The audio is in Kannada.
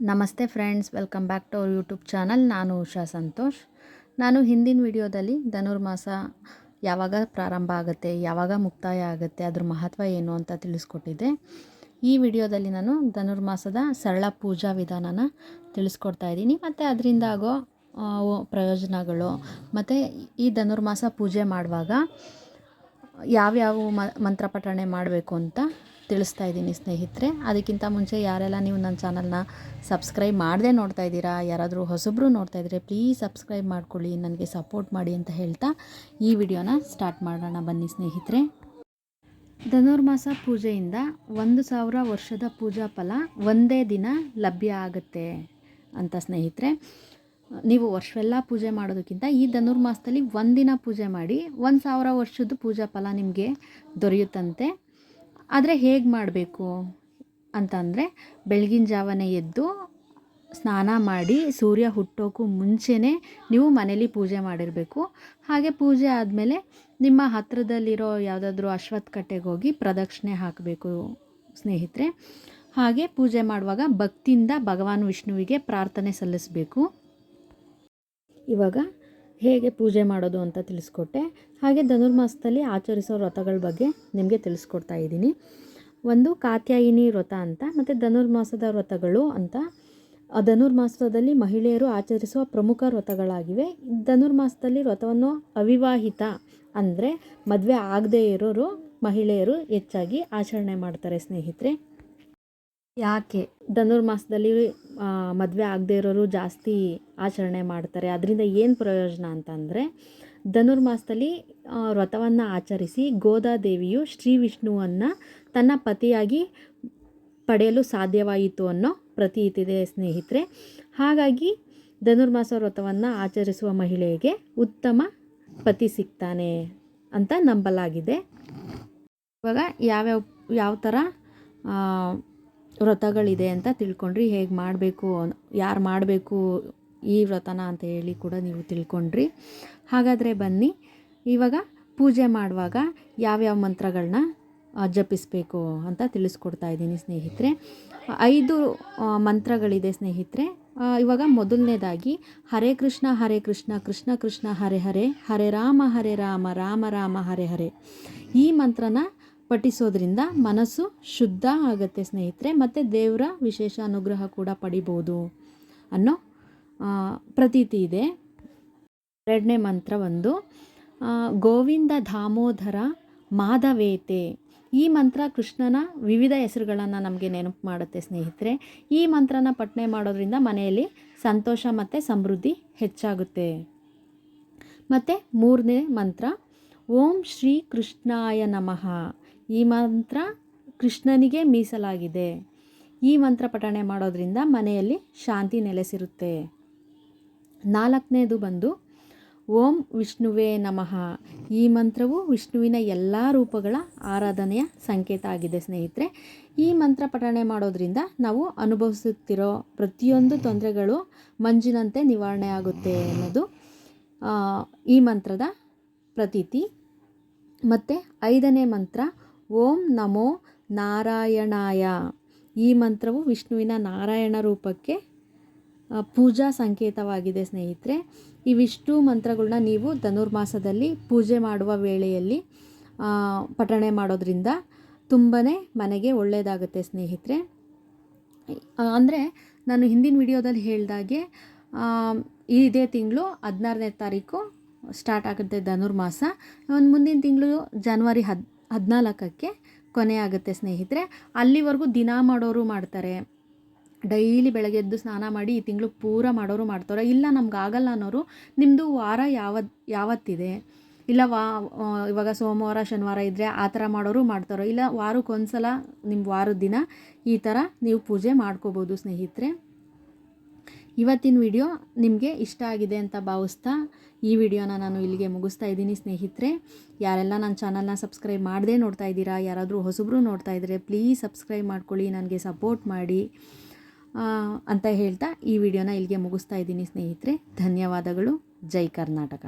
ನಮಸ್ತೆ friends, welcome back to our YouTube channel. ನಾನು ಉಷಾ ಸಂತೋಷ್. ನಾನು ಹಿಂದಿನ ವಿಡಿಯೋದಲ್ಲಿ ಧನುರ್ಮಾಸ ಯಾವಾಗ ಪ್ರಾರಂಭ ಆಗುತ್ತೆ, ಯಾವಾಗ ಮುಕ್ತಾಯ ಆಗುತ್ತೆ, ಅದ್ರ ಮಹತ್ವ ಏನು ಅಂತ ತಿಳಿಸ್ಕೊಟ್ಟಿದ್ದೆ. ಈ ವಿಡಿಯೋದಲ್ಲಿ ನಾನು ಧನುರ್ಮಾಸದ ಸರಳ ಪೂಜಾ ವಿಧಾನನ ತಿಳಿಸ್ಕೊಡ್ತಾ ಇದ್ದೀನಿ. ಮತ್ತು ಅದರಿಂದ ಆಗೋ ಪ್ರಯೋಜನಗಳು, ಮತ್ತು ಈ ಧನುರ್ಮಾಸ ಪೂಜೆ ಮಾಡುವಾಗ ಯಾವ್ಯಾವ ಮಂತ್ರ ಪಠಣೆ ಮಾಡಬೇಕು ಅಂತ ತಿಳಿಸ್ತಾ ಇದ್ದೀನಿ ಸ್ನೇಹಿತರೆ. ಅದಕ್ಕಿಂತ ಮುಂಚೆ ಯಾರೆಲ್ಲ ನೀವು ನನ್ನ ಚಾನಲ್ನ ಸಬ್ಸ್ಕ್ರೈಬ್ ಮಾಡದೆ ನೋಡ್ತಾ ಇದ್ದೀರಾ, ಯಾರಾದರೂ ಹೊಸಬ್ರು ನೋಡ್ತಾ ಇದ್ದರೆ ಪ್ಲೀಸ್ ಸಬ್ಸ್ಕ್ರೈಬ್ ಮಾಡ್ಕೊಳ್ಳಿ, ನನಗೆ ಸಪೋರ್ಟ್ ಮಾಡಿ ಅಂತ ಹೇಳ್ತಾ ಈ ವಿಡಿಯೋನ ಸ್ಟಾರ್ಟ್ ಮಾಡೋಣ ಬನ್ನಿ ಸ್ನೇಹಿತರೆ. ಧನುರ್ಮಾಸ ಪೂಜೆಯಿಂದ ಒಂದು ಸಾವಿರ ವರ್ಷದ ಪೂಜಾ ಫಲ ಒಂದೇ ದಿನ ಲಭ್ಯ ಆಗುತ್ತೆ ಅಂತ ಸ್ನೇಹಿತರೆ. ನೀವು ವರ್ಷವೆಲ್ಲ ಪೂಜೆ ಮಾಡೋದಕ್ಕಿಂತ ಈ ಧನುರ್ಮಾಸದಲ್ಲಿ ಒಂದಿನ ಪೂಜೆ ಮಾಡಿ ಒಂದು ಸಾವಿರ ವರ್ಷದ ಪೂಜಾ ಫಲ ನಿಮಗೆ ದೊರೆಯುತ್ತಂತೆ. ಆದರೆ ಹೇಗೆ ಮಾಡಬೇಕು ಅಂತಂದರೆ ಬೆಳಗಿನ ಜಾವನೇ ಎದ್ದು ಸ್ನಾನ ಮಾಡಿ ಸೂರ್ಯ ಹುಟ್ಟೋಕ್ಕೂ ಮುಂಚೆನೇ ನೀವು ಮನೇಲಿ ಪೂಜೆ ಮಾಡಿರಬೇಕು. ಹಾಗೆ ಪೂಜೆ ಆದಮೇಲೆ ನಿಮ್ಮ ಹತ್ತಿರದಲ್ಲಿರೋ ಯಾವುದಾದ್ರೂ ಅಶ್ವತ್ಥ ಕಟ್ಟೆಗೆ ಹೋಗಿ ಪ್ರದಕ್ಷಿಣೆ ಹಾಕಬೇಕು ಸ್ನೇಹಿತರೆ. ಹಾಗೆ ಪೂಜೆ ಮಾಡುವಾಗ ಭಕ್ತಿಯಿಂದ ಭಗವಾನ್ ವಿಷ್ಣುವಿಗೆ ಪ್ರಾರ್ಥನೆ ಸಲ್ಲಿಸಬೇಕು. ಇವಾಗ ಹೇಗೆ ಪೂಜೆ ಮಾಡೋದು ಅಂತ ತಿಳಿಸ್ಕೊಟ್ಟೆ. ಹಾಗೆ ಧನುರ್ಮಾಸದಲ್ಲಿ ಆಚರಿಸೋ ವ್ರತಗಳ ಬಗ್ಗೆ ನಿಮಗೆ ತಿಳಿಸ್ಕೊಡ್ತಾ ಇದ್ದೀನಿ. ಒಂದು ಕಾತ್ಯಾಯಿನಿ ವ್ರತ ಅಂತ, ಮತ್ತು ಧನುರ್ಮಾಸದ ವ್ರತಗಳು ಅಂತ. ಧನುರ್ಮಾಸದಲ್ಲಿ ಮಹಿಳೆಯರು ಆಚರಿಸುವ ಪ್ರಮುಖ ವ್ರತಗಳಾಗಿವೆ. ಧನುರ್ಮಾಸದಲ್ಲಿ ವ್ರತವನ್ನು ಅವಿವಾಹಿತ ಅಂದರೆ ಮದುವೆ ಆಗದೇ ಇರೋರು ಮಹಿಳೆಯರು ಹೆಚ್ಚಾಗಿ ಆಚರಣೆ ಮಾಡ್ತಾರೆ ಸ್ನೇಹಿತರೆ. ಯಾಕೆ? ಧನುರ್ಮಾಸದಲ್ಲಿ ಮದುವೆ ಆಗದೇ ಇರೋರು ಜಾಸ್ತಿ ಆಚರಣೆ ಮಾಡ್ತಾರೆ. ಅದರಿಂದ ಏನು ಪ್ರಯೋಜನ ಅಂತಂದರೆ ಧನುರ್ಮಾಸದಲ್ಲಿ ವ್ರತವನ್ನು ಆಚರಿಸಿ ಗೋದಾದೇವಿಯು ಶ್ರೀ ವಿಷ್ಣುವನ್ನು ತನ್ನ ಪತಿಯಾಗಿ ಪಡೆಯಲು ಸಾಧ್ಯವಾಯಿತು ಅನ್ನೋ ಪ್ರತೀತಿ ಇದೆ ಸ್ನೇಹಿತರೆ. ಹಾಗಾಗಿ ಧನುರ್ಮಾಸ ವ್ರತವನ್ನು ಆಚರಿಸುವ ಮಹಿಳೆಗೆ ಉತ್ತಮ ಪತಿ ಸಿಗ್ತಾನೆ ಅಂತ ನಂಬಲಾಗಿದೆ. ಇವಾಗ ಯಾವ್ಯಾವ, ಯಾವ ಥರ ವ್ರತಗಳಿದೆ ಅಂತ ತಿಳ್ಕೊಂಡ್ರಿ, ಹೇಗೆ ಮಾಡಬೇಕು, ಯಾರು ಮಾಡಬೇಕು ಈ ವ್ರತನ ಅಂತ ಹೇಳಿ ಕೂಡ ನೀವು ತಿಳ್ಕೊಂಡ್ರಿ. ಹಾಗಾದರೆ ಬನ್ನಿ, ಇವಾಗ ಪೂಜೆ ಮಾಡುವಾಗ ಯಾವ್ಯಾವ ಮಂತ್ರಗಳನ್ನ ಜಪಿಸಬೇಕು ಅಂತ ತಿಳಿಸ್ಕೊಡ್ತಾ ಇದ್ದೀನಿ ಸ್ನೇಹಿತರೆ. ಐದು ಮಂತ್ರಗಳಿದೆ ಸ್ನೇಹಿತರೆ. ಇವಾಗ ಮೊದಲನೇದಾಗಿ ಹರೇ ಕೃಷ್ಣ ಹರೇ ಕೃಷ್ಣ ಕೃಷ್ಣ ಕೃಷ್ಣ, ಹರೆ ಹರೆ ಹರೆ ರಾಮ ಹರೆ ರಾಮ ರಾಮ ರಾಮ, ಹರೆ ಹರೆ. ಈ ಮಂತ್ರನ ಪಠಿಸೋದ್ರಿಂದ ಮನಸ್ಸು ಶುದ್ಧ ಆಗುತ್ತೆ ಸ್ನೇಹಿತರೆ, ಮತ್ತು ದೇವರ ವಿಶೇಷ ಅನುಗ್ರಹ ಕೂಡ ಪಡಿಬೋದು ಅನ್ನೋ ಪ್ರತೀತಿ ಇದೆ. ಎರಡನೇ ಮಂತ್ರ ಒಂದು ಗೋವಿಂದ ದಾಮೋದರ ಮಾಧವೇತೆ. ಈ ಮಂತ್ರ ಕೃಷ್ಣನ ವಿವಿಧ ಹೆಸರುಗಳನ್ನು ನಮಗೆ ನೆನಪು ಮಾಡುತ್ತೆ ಸ್ನೇಹಿತರೆ. ಈ ಮಂತ್ರನ ಪಠನೆ ಮಾಡೋದ್ರಿಂದ ಮನೆಯಲ್ಲಿ ಸಂತೋಷ ಮತ್ತು ಸಮೃದ್ಧಿ ಹೆಚ್ಚಾಗುತ್ತೆ. ಮತ್ತು ಮೂರನೇ ಮಂತ್ರ, ಓಂ ಶ್ರೀ ಕೃಷ್ಣಾಯ ನಮಃ. ಈ ಮಂತ್ರ ಕೃಷ್ಣನಿಗೆ ಮೀಸಲಾಗಿದೆ. ಈ ಮಂತ್ರ ಪಠಣೆ ಮಾಡೋದ್ರಿಂದ ಮನೆಯಲ್ಲಿ ಶಾಂತಿ ನೆಲೆಸಿರುತ್ತೆ. ನಾಲ್ಕನೇದು ಬಂದು, ಓಂ ವಿಷ್ಣುವೇ ನಮಃ. ಈ ಮಂತ್ರವು ವಿಷ್ಣುವಿನ ಎಲ್ಲ ರೂಪಗಳ ಆರಾಧನೆಯ ಸಂಕೇತ ಆಗಿದೆ ಸ್ನೇಹಿತರೆ. ಈ ಮಂತ್ರ ಪಠಣೆ ಮಾಡೋದ್ರಿಂದ ನಾವು ಅನುಭವಿಸುತ್ತಿರೋ ಪ್ರತಿಯೊಂದು ತೊಂದರೆಗಳು ಮಂಜಿನಂತೆ ನಿವಾರಣೆ ಆಗುತ್ತೆ ಅನ್ನೋದು ಈ ಮಂತ್ರದ ಪ್ರತೀತಿ. ಮತ್ತು ಐದನೇ ಮಂತ್ರ ಓಂ ನಮೋ ನಾರಾಯಣಾಯ. ಈ ಮಂತ್ರವು ವಿಷ್ಣುವಿನ ನಾರಾಯಣ ರೂಪಕ್ಕೆ ಪೂಜಾ ಸಂಕೇತವಾಗಿದೆ ಸ್ನೇಹಿತರೆ. ಈ ವಿಷ್ಣು ಮಂತ್ರಗಳನ್ನ ನೀವು ಧನುರ್ಮಾಸದಲ್ಲಿ ಪೂಜೆ ಮಾಡುವ ವೇಳೆಯಲ್ಲಿ ಪಠಣೆ ಮಾಡೋದ್ರಿಂದ ತುಂಬಾ ಮನೆಗೆ ಒಳ್ಳೆಯದಾಗುತ್ತೆ ಸ್ನೇಹಿತರೆ. ಅಂದರೆ ನಾನು ಹಿಂದಿನ ವಿಡಿಯೋದಲ್ಲಿ ಹೇಳಿದಾಗೆ ಇದೇ ತಿಂಗಳು ಹದಿನಾರನೇ ತಾರೀಕು ಸ್ಟಾರ್ಟ್ ಆಗುತ್ತೆ ಧನುರ್ಮಾಸ. ಒಂದು ಮುಂದಿನ ತಿಂಗಳು ಜನವರಿ ಹದ್ ಹದಿನಾಲ್ಕಕ್ಕೆ ಕೊನೆ ಆಗುತ್ತೆ ಸ್ನೇಹಿತರೆ. ಅಲ್ಲಿವರೆಗೂ ದಿನ ಮಾಡೋರು ಮಾಡ್ತಾರೆ. ಡೈಲಿ ಬೆಳಗ್ಗೆ ಎದ್ದು ಸ್ನಾನ ಮಾಡಿ ಈ ತಿಂಗಳು ಪೂರ ಮಾಡೋರು ಮಾಡ್ತಾರೆ. ಇಲ್ಲ, ನಮ್ಗೆ ಆಗಲ್ಲ ಅನ್ನೋರು ನಿಮ್ಮದು ವಾರ ಯಾವ ಯಾವತ್ತಿದೆ? ಇಲ್ಲ, ವಾ ಇವಾಗ ಸೋಮವಾರ, ಶನಿವಾರ ಇದ್ದರೆ ಆ ಥರ ಮಾಡೋರು ಮಾಡ್ತಾರೋ? ಇಲ್ಲ, ವಾರಕ್ಕೊಂದ್ಸಲ ನಿಮ್ಮ ವಾರದ ದಿನ ಈ ಥರ ನೀವು ಪೂಜೆ ಮಾಡ್ಕೋಬೋದು ಸ್ನೇಹಿತರೆ. ಇವತ್ತಿನ ವಿಡಿಯೋ ನಿಮಗೆ ಇಷ್ಟ ಆಗಿದೆ ಅಂತ ಭಾವಿಸ್ತಾ ಈ ವಿಡಿಯೋನ ನಾನು ಇಲ್ಲಿಗೆ ಮುಗಿಸ್ತಾ ಇದ್ದೀನಿ ಸ್ನೇಹಿತರೆ. ಯಾರೆಲ್ಲ ನನ್ನ ಚಾನಲ್ನ ಸಬ್ಸ್ಕ್ರೈಬ್ ಮಾಡದೇ ನೋಡ್ತಾ ಇದ್ದೀರಾ, ಯಾರಾದರೂ ಹೊಸಬ್ರು ನೋಡ್ತಾ ಇದ್ದರೆ ಪ್ಲೀಸ್ ಸಬ್ಸ್ಕ್ರೈಬ್ ಮಾಡ್ಕೊಳ್ಳಿ, ನನಗೆ ಸಪೋರ್ಟ್ ಮಾಡಿ ಅಂತ ಹೇಳ್ತಾ ಈ ವಿಡಿಯೋನ ಇಲ್ಲಿಗೆ ಮುಗಿಸ್ತಾ ಇದ್ದೀನಿ ಸ್ನೇಹಿತರೆ. ಧನ್ಯವಾದಗಳು. ಜೈ ಕರ್ನಾಟಕ.